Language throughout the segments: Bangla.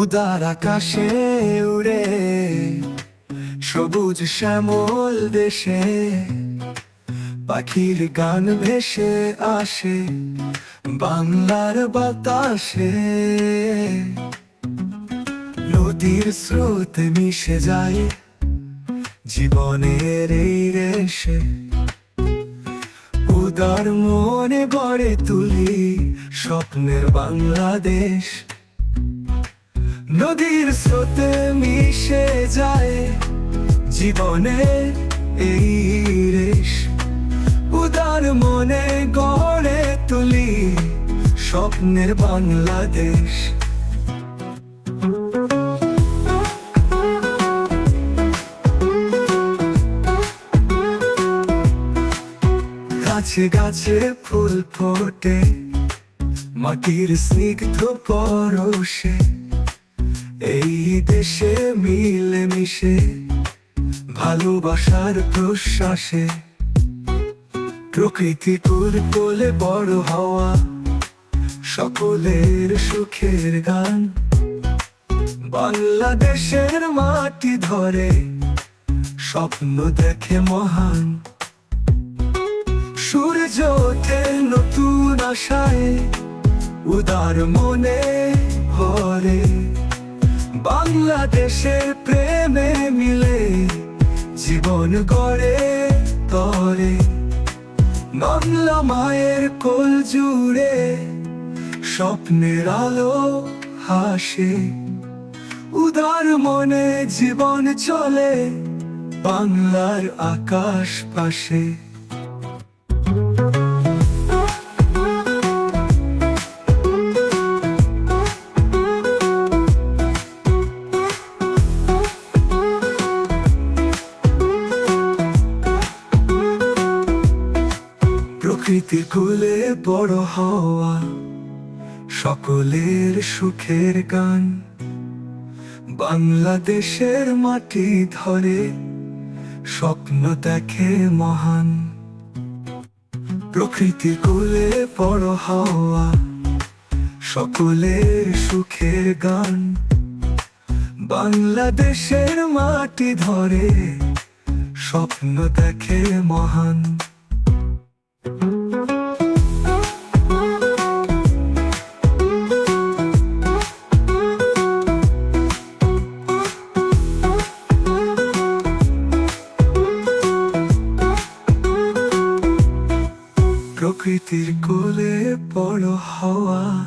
উদার আকাশে উড়ে, সবুজ শ্যামল দেশে, পাখির গান ভেসে আসে বাংলার বাতাসে। নদীর স্রোত মিশে যায় জীবনের এই রেশে। উদার মনে গড়ে তুলি স্বপ্নের বাংলাদেশ। নদীর স্রোতে মিশে যায় জীবনে এই রেশ। উদার মনে গড়ে তুলি স্বপ্নের বাংলাদেশ। গাছে গাছে ফুল ফোটে, মাটির স্নিগ্ধ পরশে। এই দেশে মিলে মিশে ভালোবাসার প্রশ্বাসে, প্রকৃতি কুল বড় হওয়া, সকলের সুখের গান। বাংলাদেশের মাটি ধরে, স্বপ্ন দেখে মহান। সূর্য ওঠে নতুন আশায়, উদার মনে হরে বাংলাদেশের প্রেমে মিলে, জীবন গড়ে তরে। বাংলা মায়ের কোল জুড়ে, স্বপ্নের আলো হাসে। উদার মনে জীবন চলে, বাংলার আকাশ পাশে। প্রকৃতির কুলে বড় হওয়া, সকলের সুখের গান। বাংলাদেশের মাটি ধরে, স্বপ্ন দেখে মহান। প্রকৃতির কুলে বড় হওয়া, সকলের সুখের গান। বাংলাদেশের মাটি ধরে, স্বপ্ন দেখে মহান। প্রকৃতির কোলে বড় হওয়া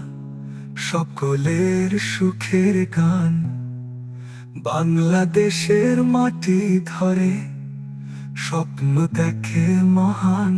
সকলের সুখের গান। বাংলাদেশের মাটি ধরে স্বপ্ন দেখে মহান।